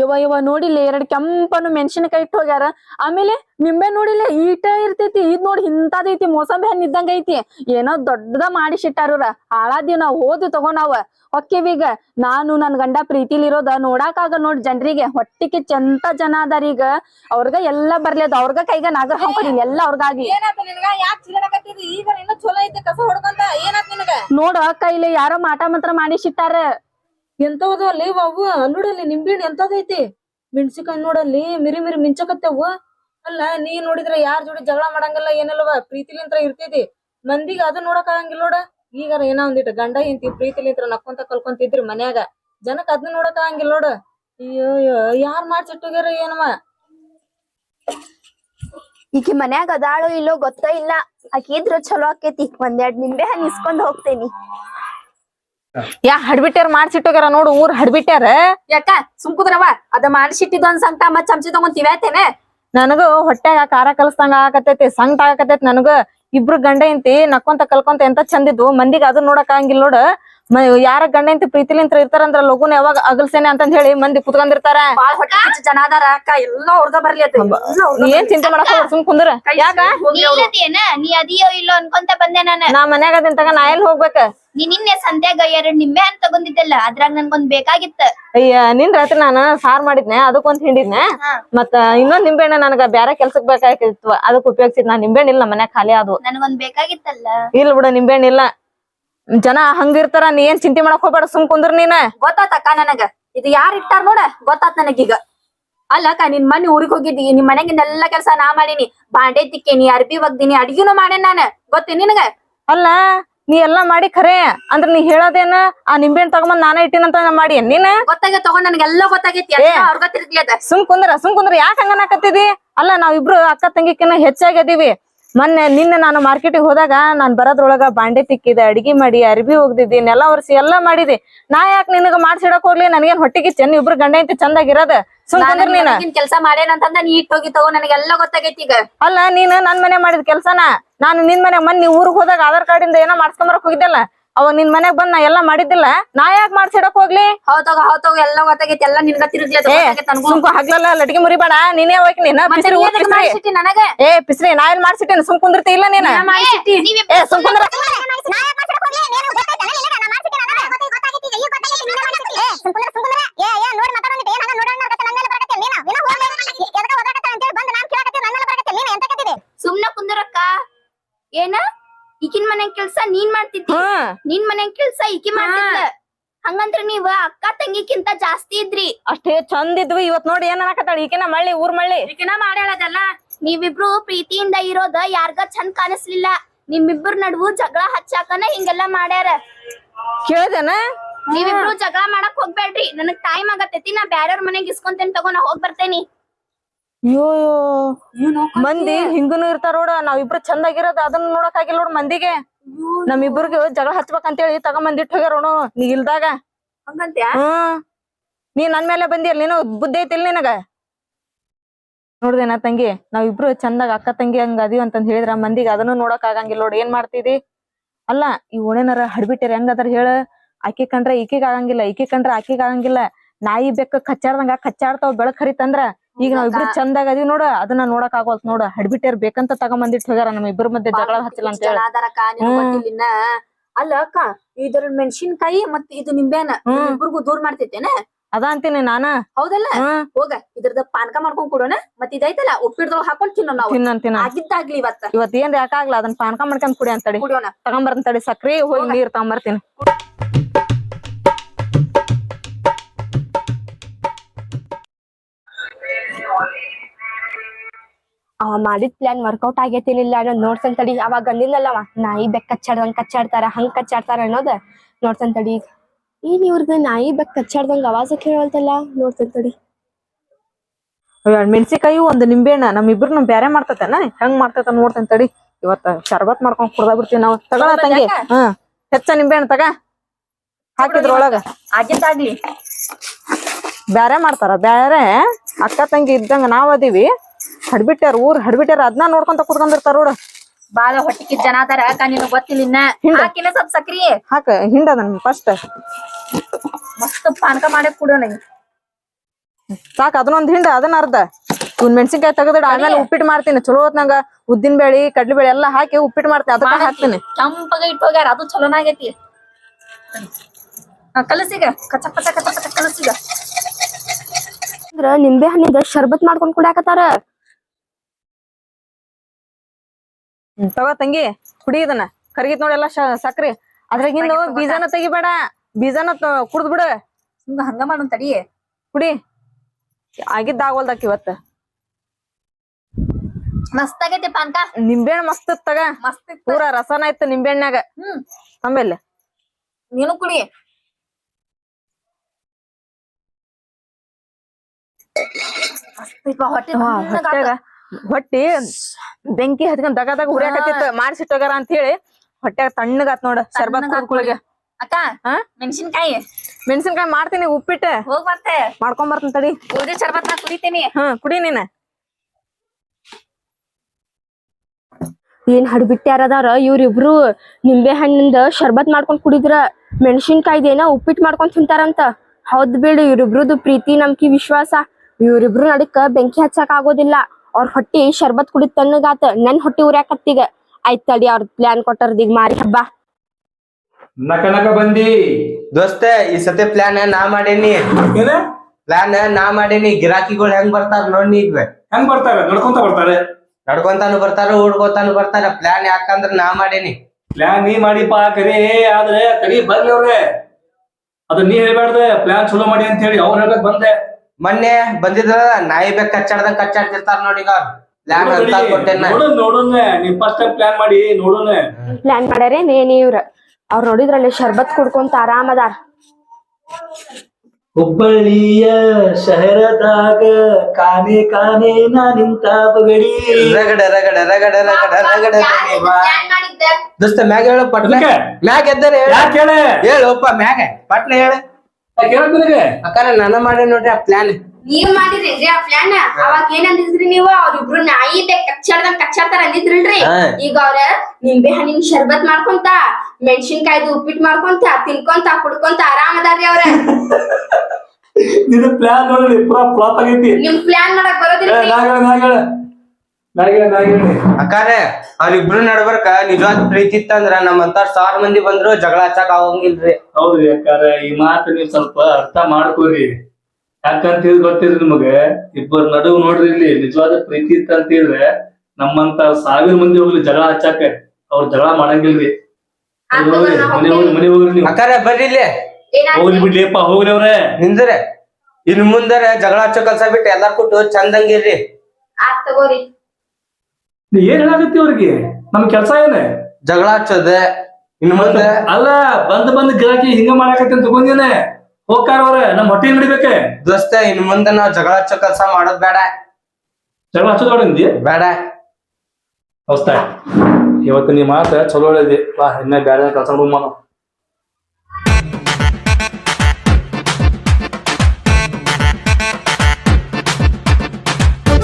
ಯವ ಯವ ನೋಡಿಲ್ಲ ಎರಡ್ ಕೆಂಪನು ಮೆಣಸಿನಕಾಯಿ ಇಟ್ಟು ಹೋಗ್ಯಾರ. ಆಮೇಲೆ ನಿಂಬೆ ನೋಡಿಲ್ಲ ಈಟ ಇರ್ತೈತಿ ಇದ್ ನೋಡಿ ಇಂತಾದೈತಿ ಮೋಸಂಬಿ ಹಣ್ಣು ಇದ್ದಂಗ ಐತಿ. ಏನೋ ದೊಡ್ಡದ ಮಾಡಿಸಿಟ್ಟಾರ ಹಾಳಾದಿವ್ ನಾವ್ ಹೋದ್ವಿ ತಗೊಂಡವ ಹೊಕ್ಕೇವೀಗ ನಾನು ನನ್ ಗಂಡ ಪ್ರೀತಿಲಿರೋದ ನೋಡಾಕಾಗ ನೋಡ್ ಜನರಿಗೆ. ಹೊಟ್ಟಿಗೆ ಚಂತ ಜನ ಅದಾರ ಈಗ. ಅವ್ರಗ ಎಲ್ಲಾ ಬರ್ಲೇದ ಅವ್ರಗ ಕೈಗ ನಾಗರ ಹಾಕೊಡಿ ಎಲ್ಲ ಅವ್ರಗಾಗಿ. ಈಗ ನೋಡ ಕೈಲಿ ಯಾರೋ ಮಾಟ ಮಂತ್ರ ಮಾಡಿಸಿಟ್ಟಾರ. ಎಂತವದು ಅಲ್ಲಿ ಅವು ನೋಡಲ್ಲಿ ನಿಂಬೆಹಣ್ಣು ಎಂತದೈತಿ ಮೆಣಸಿಕಾಯಿ ನೋಡಲ್ಲಿ ಮಿರಿ ಮಿರಿ ಮಿಂಚಕತ್ತವು ಅಲ್ಲ, ನೀ ನೋಡಿದ್ರ ಯಾರ್ ಜೋಡಿ ಜಗಳ ಮಾಡಂಗಿಲ್ಲ ಏನಲ್ವ ಪ್ರೀತಿಲಿಂತ್ರ ಇರ್ತೈತಿ. ಮಂದಿಗೆ ಅದು ನೋಡಕ್ ಆಗಂಗಿಲ್ಲ ನೋಡ. ಈಗಾರ ಏನೋ ಒಂದಿಟ್ಟು ಗಂಡ ಹೆಂಡತಿ ಪ್ರೀತಿಲಿಂತ್ರ ನಕ್ಕೊಂತ ಕಲ್ಕೊಂತಿದ್ರಿ ಮನ್ಯಾಗ. ಜನಕ್ ಅದನ್ನ ನೋಡಕ್ ಆಗಂಗಿಲ್ಲ ನೋಡ. ಅಯ್ಯೋ ಯಾರ್ ಯಾರ್ ಮಾಡ್ಸಿಟ್ಟೋಗ್ಯಾರ ಏನವ? ಈಕಿ ಮನ್ಯಾಗ ಅದಾಳೋ ಇಲ್ಲೋ ಗೊತ್ತ ಇಲ್ಲ. ಆಕಿ ಇದ್ರ ಚಲೋ ಆಕೇತಿ. ಒಂದೆರಡ್ ನಿಂಬೆ ಹಣ್ಣು ಇಸ್ಕೊಂಡ್ ಹೋಗ್ತೇನಿ. ಯಾ ಹಡ್ಬಿಟ್ಟಾರ ಮಾಡ್ಸಿಟ್ಟೋಗ್ಯಾರ ನೋಡು ಊರ್ ಹಡ್ಬಿಟ್ಟಾರ ಯಾಕ? ಸುಮ್ಕುದ್ರವ ಅದ ಮಾಡಿಸಿಟ್ಟಿದ್ ಒಂದ್ ಸಂಕಟ ಮತ್ ಚಮಚಿ ತಗೊಂಡ್ ತಿವ್ಯಾತೇನೆ? ನನಗೂ ಹೊಟ್ಯಾಗ ಖಾರ ಕಲಸ್ದಂಗ ಆಗಕತ್ತೈತಿ ಸಂಕಟ ಆಗಕತ್ತೈತಿ ನನಗ. ಇಬ್ರು ಗಂಡ ಇಂತಿ ನಕ್ಕೊಂತ ಕಲ್ಕೊಂತ ಎಂತ ಚಂದಿದ್ವು ಮಂದಿಗೆ ಅದನ್ನ ನೋಡಕ್ ಆಗಂಗಿಲ್ಲ ನೋಡ. ಯಾರ ಗಂಡ ಹೆಂಡತಿ ಪ್ರೀತಿಲಿಂತ ಇರ್ತಾರಂದ್ರ ಲಗುನ ಯಾವಾಗ ಅಗಲ್ಸೇನೆ ಅಂತಂದ್ ಹೇಳಿ ಮಂದಿ ಕುತ್ಕೊಂಡಿರ್ತಾರ. ಬಾಳ ಹೊಟ್ಟೆ ಕಿಚ್ಚು ಜನ ಅದಾರ ಅಕ್ಕ ಎಲ್ಲ ಅವ್ರದ ಬರ್ಲಿ ಏನ್ ಚಿಂತೆ ಮಾಡಕ್ ಸುಮ್ ಕುಂದ್ರ. ಯಾಕ? ನೀ ನೀ ಅದಿಯೋ ಇಲ್ಲೋ ಅನ್ಕೊಂತ ಬಂದೆ ನಾನು. ನಾ ಮನ್ಯಾಗ ಅದಿನ್ ತಗ ನಾ ಎಲ್ಲಿ ಹೋಗ್ಬೇಕ? ನೀ ನಿನ್ನೆ ಸಂತ್ಯಾಗ ಎರಡ್ ನಿಂಬೆ ಅಂತ ಬಂದಿದ್ದಲ್ಲ ಅದ್ರಾಗ ನನ್ಗೊಂದ್ ಬೇಕಾಗಿತ್ತ. ಅಯ್ಯ ನಿನ್ ರಾತ್ರಿ ನಾನು ಸಾರ್ ಮಾಡಿದ್ನೆ ಅದಕ್ಕೊಂದ್ ಹಿಂಡಿದ್ನೆ. ಮತ್ತ ಇನ್ನೊಂದ್ ನಿಂಬೆಹಣ್ಣ ನನಗ ಬ್ಯಾರೆ ಕೆಲ್ಸಕ್ ಬೇಕಾಗಿತ್ತು ಅದಕ್ ಉಪಯೋಗಿಸಿದ್ ನಾ ನಿಂಬೆಹಣ್ಣ ಇಲ್ಲ ಮನ್ಯಾಗ ಖಾಲಿ ಅದು ನನಗೊಂದ್ ಬೇಕಾಗಿತ್ತಲ್ಲ. ಇಲ್ಲ ಬಿಡ ನಿಂಬೆಹಣ್ಣ ಇಲ್ಲ ಜನ ಹಂಗಿರ್ತಾರ ನೀ ಏನ್ ಚಿಂತೆ ಮಾಡಕ್ ಹೋಗ್ಬೇಡ ಸುಮ್ ಕುಂದ್ರ ನೀನ. ಗೊತ್ತಾತಕ್ಕ ನನಗ. ಇದು ಯಾರ್ ಇಟ್ಟಾರ ನೋಡ ಗೊತ್ತಾತ್ ನನಗೀಗ. ಅಲ್ಲಕ್ಕ ನಿನ್ ಮನೆ ಊರಿಗೆ ಹೋಗಿದ್ದಿ ನಿಮ್ ಮನೆಗಿಂದ ಎಲ್ಲಾ ಕೆಲ್ಸ ನಾ ಮಾಡೀನಿ. ಬಾಂಡೆ ತಿಕ್ಕೇನಿ ಅರ್ಬಿ ಒಗ್ದೀನಿ ಅಡ್ಗಿನೂ ಮಾಡೇನ್ ನಾನ? ಗೊತ್ತೇ ನಿನಗ? ಅಲ್ಲ ನೀ ಎಲ್ಲಾ ಮಾಡಿ ಖರೆ. ಅಂದ್ರ ನೀ ಹೇಳೋದೇನ ಆ ನಿಂಬೆಹಣ್ಣು ತಗೊಂಬಂದ್ ನಾನೇ ಇಟ್ಟಿನಂತ ನಾ ಮಾಡಿ ನೀನ್? ಗೊತ್ತಾಗ ತಗೊಂಡ್ ನನಗೆಲ್ಲ ಗೊತ್ತಾಗೈತಿ ಎಲ್ಲ ಅವ್ರ ಗೊತ್ತಿರ್ಲಿ ಅದ. ಸುಮ್ ಕುಂದ್ರ ಸುಮ್ ಕುಂದ್ರ ಯಾಕೆ ಹಂಗನಾಕತ್ತಿದಿ ಅಲ್ಲ ನಾವಿಬ್ರು ಅಕ್ಕ ತಂಗಿಕಿನ ಹೆಚ್ಚಾಗಿ ಅದೀವಿ ಮೊನ್ನೆ ನಿನ್ನೆ ನಾನು ಮಾರ್ಕೆಟಿಗೆ ಹೋದಾಗ ನಾನ್ ಬರೋದ್ರೊಳಗ ಬಾಂಡೆ ತಿಕ್ಕಿದೆ ಅಡಿಗೆ ಮಾಡಿ ಅರ್ಬಿ ಹೋಗ್ದಿದ್ದಿ ನೆಲ ಒರೆಸಿ ಎಲ್ಲಾ ಮಾಡಿದೆ. ನಾ ಯಾಕೆ ನಿನಗ ಮಾಡ್ಸಿಡಕ್ ಹೋಗ್ಲಿ? ನನ್ಗೇನ್ ಹೊಟ್ಟಿಗೆ ಚೆನ್ನ ಇಬ್ರು ಗಂಡ ಐತಿ ಚಂದಾಗಿರೋದ? ಸುಮ್ ಕುಂದ್ರ ನೀನ. ಕೆಲಸ ಮಾಡೇನಂತಂದ ನೀ ಇಟ್ ಹೋಗಿ ತಗೋ ನನಗೆಲ್ಲ ಗೊತ್ತಾಗೈತಿ ಈಗ. ಅಲ್ಲ ನೀನ್ ನನ್ ಮನೆ ಮಾಡಿದ ಕೆಲ್ಸನ. ನಾನು ನಿನ್ ಮನೆ ಮೊನ್ನೆ ಊರಿಗೆ ಹೋದಾಗ ಆಧಾರ್ ಕಾರ್ಡ್ ಇಂದ ಏನೋ ಮಾಡ್ಸ್ಕೊಂಬರಕ್ ಹೋಗಿದ್ದಲ್ಲ. ಅವಾಗ ನಿನ್ ಮನೆಗ್ ಬಂದ್ ನಾ ಎಲ್ಲಾ ಮಾಡಿದ್ದಿಲ್ಲ ನಾ ಯಾಕೆ ಮಾಡ್ಸಿಡಕ್ ಹೋಗ್ಲಿ? ಹೌದ್ ತಗೋ ಎಲ್ಲ ಗೊತ್ತಾಗೈತಿ ಎಲ್ಲ ನಿನ್ಗ ತಿರುಗ್ಲಿ ಹಗ್ಲಲ್ಲ ಲಟ್ಗೆ ಮುರಿಬೇಡ ನೀನೇ ಹೋಗಿ ನೀನ ನನಗೆ? ಏ ಪಿಸ್ರಿ ನಾ ಏನ್ ಮಾಡ್ಸಿಟ್ಟಿನ ಸುಮ್ ಕುಂದಿರ್ತಿ ಇಲ್ಲ ನೀನ? ಏ ಸುಮ್ ಕುಂದ್ರ ಸುಮ್ನ ಕುಂದರಕ್ಕ ಏನ ಈಕಿನ್ ಮನ್ಯಾಗ ಕೆಲ್ಸ ನೀನ್ ಮಾಡ್ತಿದ್ದಿ ಹ್ಮ್ ನಿನ್ ಮನೆ ಕೆಲ್ಸ ಈಕಿ ಮಾಡ್ತಿದ್ಲ. ಹಂಗಂದ್ರೆ ನೀವ್ ಅಕ್ಕ ತಂಗಿಕ್ಕಿಂತ ಜಾಸ್ತಿ ಇದ್ರಿ. ಅಷ್ಟೇ ಚಂದ ಇದ್ವಿ ಇವತ್ ನೋಡಿ ಏನ್ ಅನ್ನಕತ್ತಾಳ? ಈಕಿನ ಮಳ್ಳಿ ಊರ್ ಮಳ್ಳಿ. ಈಕಿನ ಮಾಡ್ಯಾಳದಲ್ಲ. ನೀವಿಬ್ರು ಪ್ರೀತಿಯಿಂದ ಇರೋದ ಯಾರ್ಗ ಚಂದ ಕಾಣಿಸ್ಲಿಲ್ಲ. ನಿಮ್ಮಿಬ್ರು ನಡುವು ಜಗಳ ಹಚ್ಚಾಕನ ಹಿಂಗೆಲ್ಲಾ ಮಾಡ್ಯಾರ. ಕೇಳ್ದನ? ನೀವಿಬ್ರು ಜಗಳ ಮಾಡಕ್ ಹೋಗ್ಬೇಡ್ರಿ ನನಗ್ ಟೈಮ್ ಆಗತೈತಿ ನಾ ಬ್ಯಾರ್ಯಾರ ಮನೆಗ್ ಇಸ್ಕೊಂತೇನ್ ತಗೋ ನಾ ಹೋಗ್ ಬರ್ತೇನಿ. ಅಯ್ಯೋ ಮಂದಿ ಹಿಂಗನು ಇರ್ತಾರ ನೋಡ ನಾವಿಬ್ರು ಚಂದಾಗಿರೋದು ಅದನ್ನ ನೋಡಕ್ ಆಗಿಲ್ಲ ನೋಡ್ ಮಂದಿಗೆ. ನಮ್ಮಿಬ್ರಿಗೆ ಜಗಳ ಹಚ್ಬೇಕಂತೇಳಿ ತಗೊಂಬಂದಿಟ್ಟು ಹೋಗ್ಯಾರ ನೋಡು ನೀ ಇಲ್ದಾಗ. ಹಂಗಂತ್ಯಾ? ಹ್ಮ್. ನೀ ನನ್ ಮೇಲೆ ಬಂದಿಯಲ್ಲ ನೀನು ಬುದ್ಧಿ ಐತಿಲ್ ನಿನಗ? ನೋಡ್ದೇನ ತಂಗಿ ನಾವಿಬ್ರು ಚಂದಾಗ ಅಕ್ಕ ತಂಗಿ ಹಂಗ ಅದೀವ್ ಅಂತಂದ್ ಹೇಳಿದ್ರ ಮಂದಿಗೆ ಅದನ್ನು ನೋಡಕ್ ಆಗಂಗಿಲ್ಲ ನೋಡ್ ಏನ್ ಮಾಡ್ತಿದಿ? ಅಲ್ಲ ಈ ಓಣೆನರ ಹಡ್ಬಿಟ್ಟಿರ ಹೆಂಗ್ ಅದ್ರ ಹೇಳ? ಆಕಿ ಕಂಡ್ರ ಈಕಿಗ್ ಆಗಂಗಿಲ್ಲ ಈಕಿ ಕಂಡ್ರ ಆಕಿಗ್ ಆಗಂಗಿಲ್ಲ. ನಾಯಿ ಬೆಕ್ಕ ಕಚ್ಚಾಡ್ದಂಗ ಕಚ್ಚಾಡ್ತಾವ್ ಬೆಳಕ್ ಹರಿತಂದ್ರ ಈಗ ನಾವಿಬ್ರು ಚಂದಾಗ ಅದೀವಿ ನೋಡ ಅದನ್ನ ನೋಡಕ್ ಆಗೋಲ್ತ್ ನೋಡ. ಹಡ್ಬಿಟ್ಟಿರ್ ಬೇಕಂತ ತಗೊಂಬಂದಿಟ್ಟು ಹೋಗ್ಯಾರ ನಮ್ ಇಬ್ರ ಮಧ್ಯೆ ಜಗಳ ಹಚ್ಚಿಲ್ಲ ಅಂತ ಹೇಳಿ. ಅಲ್ಲ ಅಕ್ಕ ಇದ್ರ ಮೆಣಸಿನ್ಕಾಯಿ ಮತ್ ಇದು ನಿಂಬೆನ ಹ್ಮ್. ಇಬ್ಬರಿಗೂ ದೂರ ಮಾಡ್ತೈತೇನ ಅದ ಅಂತೀನಿ ನಾನ. ಹೌದಲ್ಲ? ಹೋಗ ಇದ್ರದ ಪಾನಕ ಮಾಡ್ಕೊಂಡ್ ಕೊಡೋಣ ಮತ್ ಇದೈತಲ್ಲ ಉಪ್ಪಿಡ್ದೊಳಗ್ ಹಾಕೊಂಡ್ ತಿನ್ನೋ ನಾವು. ತಿನ್ನಂತಿನ. ತಿನ್ನ ಆಗಿದ್ದಾಗ್ಲಿ ಇವತ್ತ. ಇವತ್ ಏನ್ ಯಾಕಾಗ್ಲ ಅದನ್ನ ಪಾನಕ ಮಾಡ್ಕೊಂಡ್ ಕುಡಿ ಅಂತಡಿ ಕುಡಿಯೋಣ. ತಗೊಂಬರ್ತೀನಿ ತಡಿ ಸಕ್ರಿ ಹೋಗಿ ನೀರ್ ತಗೊಂಬರ್ತೀನಿ. ಅವ ಮಾಡಿದ್ ಪ್ಲಾನ್ ವರ್ಕೌಟ್ ಆಗೈತಿಲಿಲ್ಲ ಅನ್ನೋದ್ ನೋಡ್ಸನ್ ತಡಿ. ಅವಾಗ ಅಂದಿಲ್ಲಲ್ಲವ ನಾಯಿ ಬೆಕ್ ಕಚ್ಚಾಡ್ದಂಗ್ ಕಚ್ಚಾಡ್ತಾರ ಹಂಗ್ ಕಚ್ಚಾಡ್ತಾರ ಅನ್ನೋದ ನೋಡ್ಸನ್ ತಡಿ. ಏನ್ ಇವ್ರಿಗೆ ನಾಯಿ ಬೆಕ್ ಕಚ್ಚಾಡ್ದಂಗ್ ಅವಾಜ ಕೇಳಲ್ತಲ್ಲ ನೋಡ್ಸನ್ ತಡಿ. ಎರಡ್ ಮೆಣಸಿಕಾಯಿ ಒಂದ್ ನಿಂಬೆಹಣ್ಣ ನಮ್ ಇಬ್ರು ಬ್ಯಾರೆ ಮಾಡ್ತತನ? ಹೆಂಗ್ ಮಾಡ್ತತ ನೋಡ್ತೇನೆ ತಡಿ. ಇವತ್ತ ಶರ್ಬತ್ ಮಾಡ್ಕೊಂಡ್ ಕುಡ್ದ ಬಿಡ್ತೀವಿ ನಾವು. ತಗೋಣ ತಂಗಿ ಹಾ. ಹೆಚ್ಚ ನಿಂಬೆಹಣ್ಣ ತಗ. ಹಾಕಿದ್ರೊಳಗ ಆಗಿದ್ದಾಗ್ಲಿ ಬ್ಯಾರೆ ಮಾಡ್ತಾರ. ಬ್ಯಾರೆ ಅಕ್ಕ ತಂಗಿ ಇದ್ದಂಗ ನಾವ್ ಅದೀವಿ. ಹಡ್ಬಿಟ್ಟಾರ ಊರ್ ಹಡ್ಬಿಟ್ಟಾರ ಅದನ್ನ ನೋಡ್ಕೊಂತ ಕುತ್ಕೊಂಡಿರ್ತಾರ ನೋಡು. ಬಾಳ ಹೊಟ್ಟಿಗೆ ಜನ ಅದಾರ ಅಕ್ಕ ನಿನಗ್ ಗೊತ್ತಿಲ್ಲಿನ ಹಿಂಡ. ಹಾಕಿನ ಸ್ವಲ್ಪ ಸಕ್ರಿ. ಹಾಕ ಹಿಂಡದನ್ ಫಸ್ಟ್ ಮಸ್ತ್ ಪಾನಕ ಮಾಡಕ್ ಕೊಡೋಣ ಸಾಕ್ ಅದನ್ನೊಂದ್ ಹಿಂಡ ಅದನ್ನ ಅರ್ಧ. ಒಂದ್ ಮೆಣಸಿನ್ಕಾಯಿ ತೆಗೆದಿಡ ಆಮೇಲೆ ಉಪ್ಪಿಟ್ಟು ಮಾಡ್ತೀನಿ. ಚಲೋ ಹೊತ್ನಾಗ ಉದ್ದಿನ ಬೇಳಿ ಕಡ್ಲಿ ಬೇಳೆ ಎಲ್ಲಾ ಹಾಕಿ ಉಪ್ಪಿಟ್ಟು ಮಾಡ್ತೀನಿ. ಅದಕ್ಕ ಹಾಕ್ತೀನಿ. ಕೆಂಪಗ ಇಟ್ಟು ಹೋಗ್ಯಾರ ಅದು ಚಲೋನಾಗೈತಿ ಕಲಸಿಗ ಕಚ ಕಚ ಕಚ ಕಚ ಕಲಸೀಗ ಅಂದ್ರ ನಿಂಬೆ ಹಣ್ಣಿಂದ ಶರ್ಬತ್ ಮಾಡ್ಕೊಂಡ್ ಕುಡ್ಯಾಕತ್ತಾರ. ಹ್ಮ್, ತಗೋ ತಂಗಿ ಕುಡಿ ಇದನ್ನ. ಕರಗಿತ್ ನೋಡಿ ಎಲ್ಲಾ ಸಕ್ರಿ. ಅದ್ರಾಗಿಂದ ಬೀಜನ ತೆಗಿಬೇಡ. ಬೀಜನ ಕುಡ್ದ್ ಬಿಡು. ಸುಮ್ನೆ ಹಂಗ ಮಾಡೋನ್ ತಡಿ. ಕುಡಿ. ಆಗಿದ್ದಾಗೋಲ್ದಾಕ ಇವತ್ತ. ಮಸ್ತ್ ಆಗೈತಿ ಪಾನ್ಕ ನಿಂಬೆಹಣ್ಣು ಮಸ್ತ್ ತಗ. ಮಸ್ತ್ ಪೂರ ರಸನ ಇತ್ತು ನಿಂಬೆಹಣ್ಣಾಗ ಹ್ಮ್. ಆಮೇಲೆ? ನೀನು ಕುಡಿ. ಮಸ್ತ್ ಹೊಟ್ಟೆ ಹೊಟ್ಟಿ ಬೆಂಕಿ ಹತ್ಕೊಂಡ್ ದಗದಾಗ ಉರಿಯಾಕತ್ತಿತ್ತ. ಮಾಡಿಸಿಟ್ಟೋಗಾರ ಅಂತ ಹೇಳಿ ಹೊಟ್ಯಾಗ ತಣ್ಣಗಾತ್ ನೋಡ. ಶರ್ಬತ್ ಕುಡ್ಕೊಳಗೆ ಅಕ್ಕ? ಮೆಣಸಿನ್ಕಾಯಿ. ಮೆಣಸಿನ್ಕಾಯಿ ಮಾಡ್ತೀನಿ ಉಪ್ಪಿಟ್ಟು. ಹೋಗ್ ಬರ್ತೆ. ಮಾಡ್ಕೊಂಡ್ ಬರ್ತೀನಿ ತಡಿ. ಗೋಧಿ ಶರ್ಬತ್ ನಾ ಕುಡಿತೀನಿ. ಹ್ಮ್ ಕುಡಿ ನೀನ. ಏನ್ ಹಡ್ಬಿಟ್ಟ್ಯಾರದಾರ ಇವ್ರಿಬ್ರು ನಿಂಬೆ ಹಣ್ಣಿಂದ ಶರ್ಬತ್ ಮಾಡ್ಕೊಂಡ್ ಕುಡಿದ್ರ ಮೆಣಸಿನ್ಕಾಯ್ದೇನ ಉಪ್ಪಿಟ್ಟು ಮಾಡ್ಕೊಂಡ್ ತಿಂತಾರಂತ. ಹೌದ್ ಬಿಡು ಇವ್ರಿಬ್ರದ್ದು ಪ್ರೀತಿ ನಂಬಿಕೆ ವಿಶ್ವಾಸ. ಇವ್ರಿಬ್ರು ನಡಕ್ ಬೆಂಕಿ ಹಚ್ಚಕ್ ಆಗೋದಿಲ್ಲ. ಅವ್ರ ಹೊಟ್ಟಿ ಶರ್ಬತ್ ಕುಡಿದ್ ತಣ್ಣಗಾತ. ನನ್ ಹೊಟ್ಟಿ ಉರ್ಯಾಕತ್ತೀಗ ಆಯ್ತ್ ತಡಿ ಅವ್ರ ಪ್ಲಾನ್ ಕೊಟ್ಟರ್ದೀಗ ಮಾರಿ. ಹಬ್ಬ. ನಕನಕ ನಕ ಬಂದಿ. ದೋಸ್ತ ಈ ಸತಿ ಪ್ಲಾನ್ ನಾ ಮಾಡೇನಿ. ಏನ? ಪ್ಲಾನ್ ನಾ ಮಾಡೇನಿ. ಗಿರಾಕಿಗಳು ಹೆಂಗ್ ಬರ್ತಾರ ನೋಡಿ ಈಗ ಹೆಂಗ್ ಬರ್ತಾರ? ನಡ್ಕೊಂತ ಬರ್ತಾರೆ? ನಡ್ಕೊಂತಾನು ಬರ್ತಾರ ಓಡ್ಕೋತಾನು ಬರ್ತಾರ. ಪ್ಲಾನ್ ಯಾಕಂದ್ರ ನಾ ಮಾಡೇನಿ. ಪ್ಲಾನ್ ನೀ ಮಾಡಿಪ್ಪ ಕರಿ. ಆದ್ರೆ ಕರಿ ಬರ್ಲಿ ಅವ್ರೆ. ಅದ ನೀ ಹೇಳ್ಬಾರ್ದೆ ಪ್ಲಾನ್ ಚಲೋ ಮಾಡಿ ಅಂತ ಹೇಳಿ ಅವ್ರ ಹೇಳ್ಬೇಕು ಬಂದೆ. ಮೊನ್ನೆ ಬಂದಿದ್ರ ನಾಯಿ ಬೇಕ ಕಚ್ಚಾಡ್ದಂಗ್ ಕಚ್ಚಾಡ್ತಿರ್ತಾರ ನೋಡಿ ಈಗ. ಪ್ಲಾನ್ ಅಂತ ಕೊಟ್ಟೆನ. ನೋಡೋಣ ನೋಡೋಣ ನೀ ಫಸ್ಟ್ ಟೈಮ್ ಪ್ಲಾನ್ ಮಾಡಿ ನೋಡೋಣ. ಪ್ಲಾನ್ ಮಾಡ್ಯಾರೆ ನೇನಿ ಇವ್ರ. ಅವ್ರ ನೋಡಿದ್ರಲ್ಲಿ ಶರ್ಬತ್ ಕುಡ್ಕೊಂತ ಆರಾಮದಾರ. ಹುಬ್ಬಳ್ಳಿಯ ಶಹರದಾಗ ಕಾನೆ ಕಾನೆ ನಾ ನಿಂತ ಬಗಡಿ. ರಗಡ ರಗಡ ರಗಡ ರಗಡ ರಗಡ. ದೋಸ್ತ ಮ್ಯಾಗ ಹೇಳು ಪಟ್ನ. ಅದಕ್ಕೆ? ಮ್ಯಾಗ ಎದ್ದರೆ ಹೇಳು. ಹೇಳಪ್ಪ ಮ್ಯಾಗ. ಪಟ್ನ ಹೇಳು. ಅಕ್ಕಾರ ನನ್ನ ಮಾಡೇ ನೋಡ್ರಿ ಆ ಪ್ಲಾನ್ ನೀವ್ ಮಾಡಿದ್ರಿ ಆ ಪ್ಲಾನ್ ಅವಾಗ ಏನ್ ಅಂದಿದ್ರಿ ನೀವು? ಅವ್ರಿಬ್ರು ನಾಯಿ ಕಚ್ಚಾಡ್ದಂಗ ಕಚ್ಚಾಡ್ತಾರ ಅಂದಿದ್ರಲ್ರಿ? ಈಗ ಅವ್ರ ನಿಂಬೆ ಹಣ್ಣಿನ ಶರ್ಬತ್ ಮಾಡ್ಕೊಂತ ಮೆಣಸಿನ್ಕಾಯ್ದು ಉಪ್ಪಿಟ್ಟು ಮಾಡ್ಕೊಂತ ತಿನ್ಕೊಂತ ಕುಡ್ಕೊಂತ ಆರಾಮದಾರ್ರಿ ಅವ್ರ. ನಿನ್ನ ಪ್ಲಾನ್ ನೋಡ್ರಿ ಪೂರಾ ಫ್ಲಾಪ್ ಆಗೈತಿ. ನಿಮ್ ಪ್ಲಾನ್ ಮಾಡಕ್ ಏ, ಅಕ್ಕಾರೆ ಅವ್ರಿಬ್ರು ನಡ್ಬರ್ಕ ನಿಜವಾದ ಪ್ರೀತಿ ಇತ್ತಂದ್ರ ನಮ್ಮಂತ ಸಾವಿರ ಮಂದಿ ಬಂದ್ರು ಜಗಳ ಹಚ್ಚಾಕ ಆಗಂಗಿಲ್ರಿ. ಹೌದ್ರಿ ಅಕ್ಕಾರ ಈ ಮಾತು ನೀವ್ ಸ್ವಲ್ಪ ಅರ್ಥ ಮಾಡ್ಕೋರಿ. ಯಾಕಂತ ಹೇಳಿ ಗೊತ್ತಿದ್ರಿ ನಿಮಗೆ ಇಬ್ಬರ ನಡುವ್ ನೋಡ್ರಿ ಇಲ್ಲಿ ನಿಜವಾದ ಪ್ರೀತಿ ಇತ್ತ ಅಂತ ಹೇಳಿದ್ರೆ ನಮ್ಮಂತ ಸಾವಿರ ಮಂದಿ ಹೋಗ್ಲಿ ಜಗಳ ಹಚ್ಚಾಕ ಅವ್ರ ಜಗಳ ಮಾಡಂಗಿಲ್ರಿ. ಮನೆ ಹೋಗ್ರಿ ಹೋಗ್ತೇನಿ. ಮನೆ ಹೋಗ್ರಿ ನೀವು. ಅಕ್ಕಾರ ಬರ್ರಿ ಇಲ್ಲಿ? ಹೋಗ್ಲಿ ಬಿಡ್ಲಿಪ್ಪ ಹೋಗ್ರಿ ಅವ್ರೆ. ನಿಂದ್ರೆ ಇನ್ ಮುಂದರ ಜಗಳ ಹಚ್ಚೋ ಕೆಲ್ಸ ಬಿಟ್ಟು ಎಲ್ಲಾರ್ ಕೊಟ್ಟು ಚಂದಂಗಿರ್ರಿ ಆತ್ ತಗೋರಿ. ನೀ ಏನ್ ಹೇಳಾಗತ್ತಿ ಅವ್ರಿಗೆ? ನಮ್ ಕೆಲ್ಸ ಏನ? ಜಗಳ ಹಚ್ಚದೆ ಇನ್ ಮುಂದೆ ಅಲ್ಲ ಬಂದ್ ಬಂದ್ ಗಿರಾಕಿ ಹಿಂಗ ಮಾಡಾಕತ್ತಿ ಅಂತ ತಗೊಂಡೇನೆ ಹೋಗ್ತಾರ ಅವ್ರ ನಮ್ ಹೊಟ್ಟೆ ನಡಿಬೇಕೆ ದೋಸ್ತ ಇನ್ ಮುಂದೆ ನಾವ್ ಜಗಳ ಹಚ್ಚೋ ಕೆಲ್ಸ ಮಾಡೋದ್ ಬೇಡ. ಜಗಳ ಹಚ್ಚೋದೊಡಂದಿ ಬೇಡ. ಹೊಸ್ತಾ ಇವತ್ತು ನೀ ಮಾತ್ರ ಚಲೋ ಹೇಳಿದಿ. ಬಾ ಇನ್ನ ಬೇಡ ಕೆಲಸ ಮಾಡೋಣ